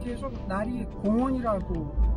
계속 날이 공원이라고.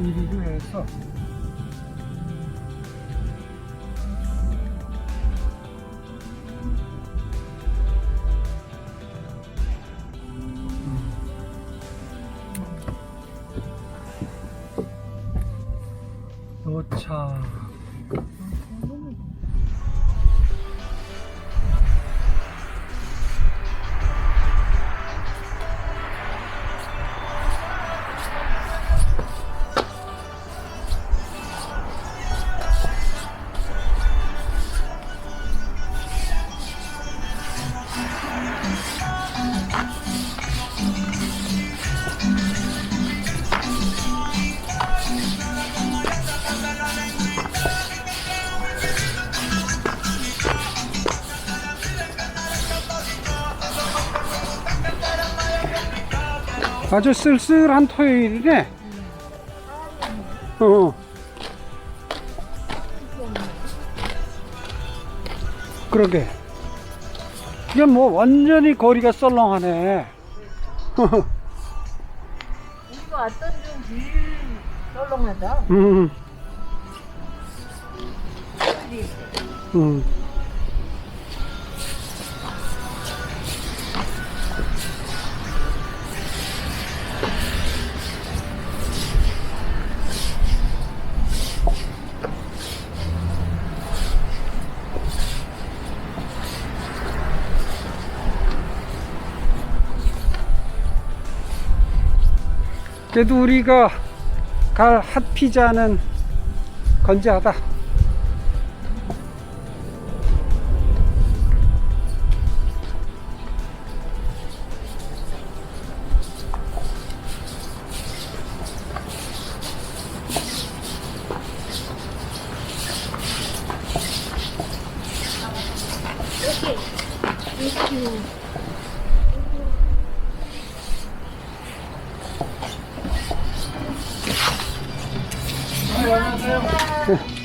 이리로 해서 아주 쓸쓸한 토요일이네. 어. 그러게. 이게 뭐 완전히 거리가 썰렁하네. 우리가 왔던 중 제일 썰렁하다. 음, 음. 그래도 우리가 갈 핫피자는 건재하다.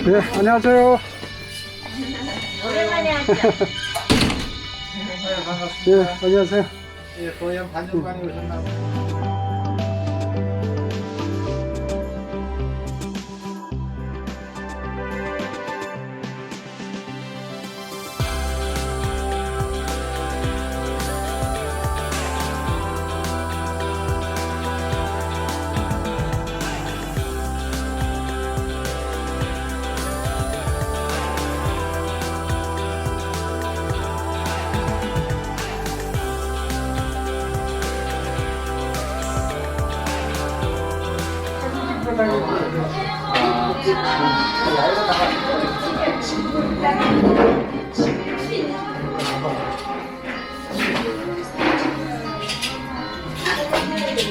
네, 안녕하세요. 오랜만에 하자. 네, 안녕하세요. 예, 고향 반정관이 오셨나 보요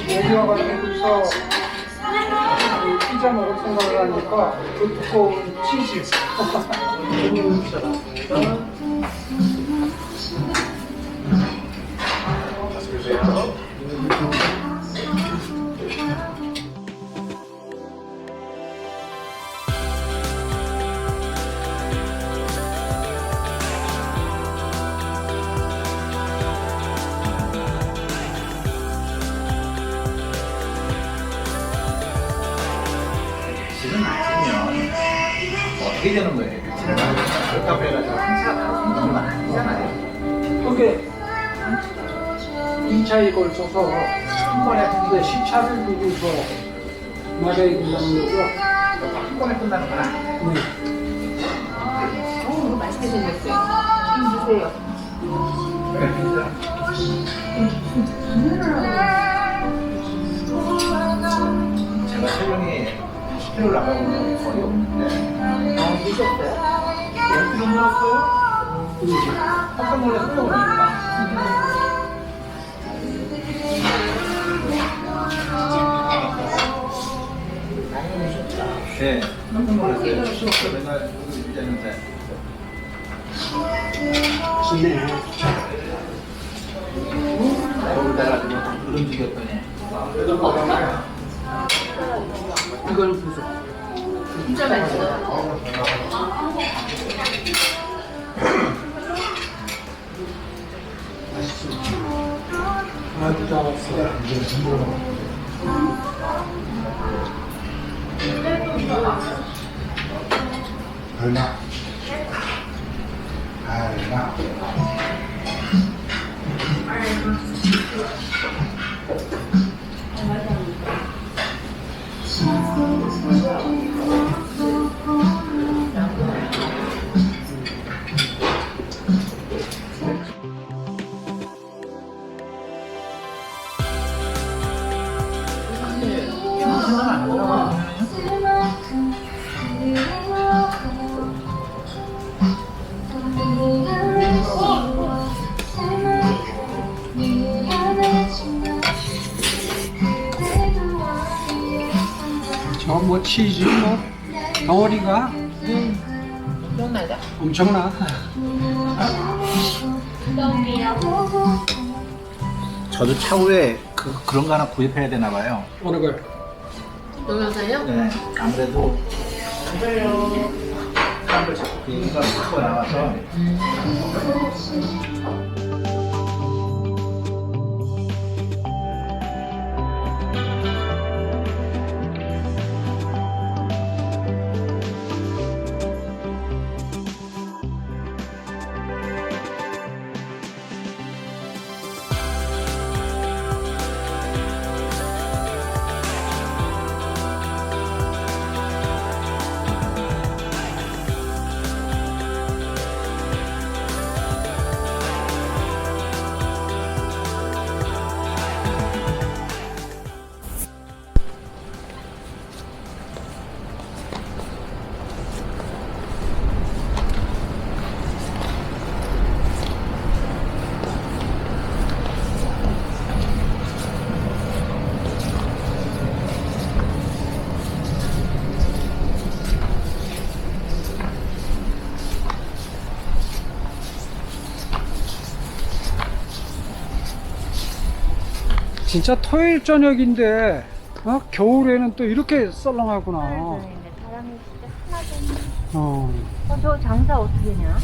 여기 와가지고서 피자 먹을 생각을 하니까 그 두꺼운 치즈. 어떻게 되는 거예요? 그게 2차에 걸쳐서 한 번에 근데 10차를 두고서 맞아야 된다는 거죠. 한 번에 끝나는 건 아니에요. 네. 어, 이거 맛있게 생겼어요. 좀 주세요. 제가 설명에 10kg 나가고 있는 거 거의 없는데 아, 드셨어요? 10kg 늘었어요? 깜짝 놀라서 빼오니까 많이 드셨다. 네. 깜짝 놀랐어요. 맨날 여기 있는데. 좋네. 거기다가 좀 움직였더니. 이거는 부서. 진짜 맛있어. 아주 잘했어. 얼마? 얼마? 뭐 치즈 뭐 덩어리가 기억나자. 엄청나. 저도 차후에 그, 그런 거 하나 구입해야 되나 봐요. 어느 걸? 동영상이요? 네. 아무래도 사람들 자꾸 그 얘기가 자꾸 나와서 진짜 토요일 저녁인데 어? 겨울에는 또 이렇게 썰렁하구나. 바람이 진짜 심하게. 어. 어, 저 장사 어떻게 냐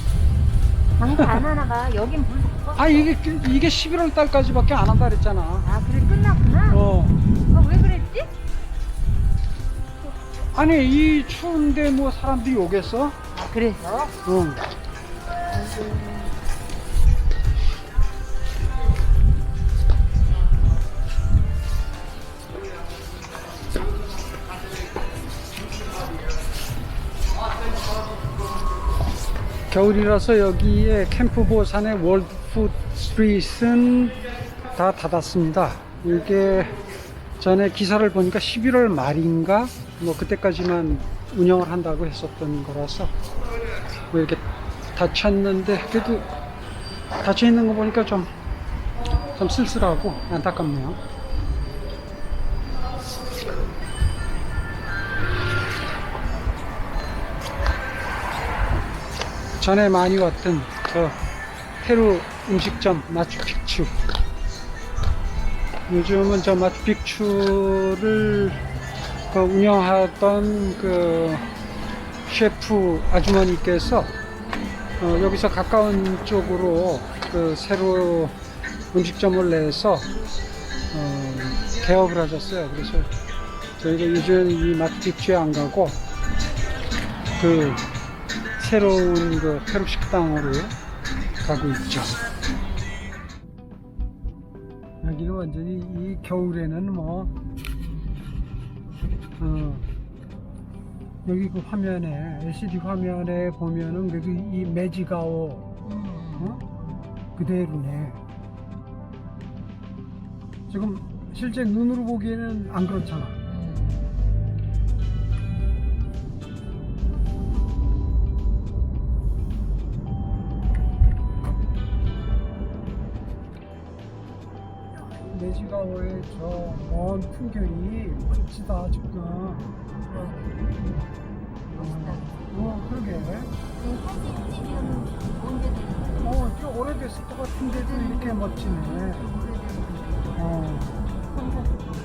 장사 안 하나 봐. 여긴 불 붙었어. 아 이게 이게 11월 달까지밖에 안 한다 그랬잖아. 아, 그래 끝났구나. 어. 어, 왜 그랬지? 아니 이 추운데 뭐 사람들이 오겠어? 아, 그래서? 응. 겨울이라서 여기에 캠프 보산의 월드 푸드 스트릿은 다 닫았습니다. 이게 전에 기사를 보니까 11월 말인가 뭐 그때까지만 운영을 한다고 했었던 거라서 뭐 이렇게 닫혔는데 그래도 닫혀 있는 거 보니까 좀, 좀 쓸쓸하고 안타깝네요. 전에 많이 왔던 저 페루 음식점 마추픽추 요즘은 저 마추픽추를 그 운영하던 그 셰프 아주머니께서 어, 여기서 가까운 쪽으로 그 새로 음식점을 내서 어, 개업을 하셨어요. 그래서 저희가 요즘 이 마추픽추에 안 가고 그 새로운 그 페루 식당으로 가고 있죠. 여기는 완전히 이 겨울에는 뭐, 어, 여기 그 화면에, LCD 화면에 보면은 여기 이 매지가오, 어? 그대로네. 지금 실제 눈으로 보기에는 안 그렇잖아. 돼지가오의 저 먼 풍경이 멋지다 지금. 멋있다. 어 그러게. 네? 어, 좀 오래됐을 것 같은데도 이렇게 멋지네. 어. 감사합니다.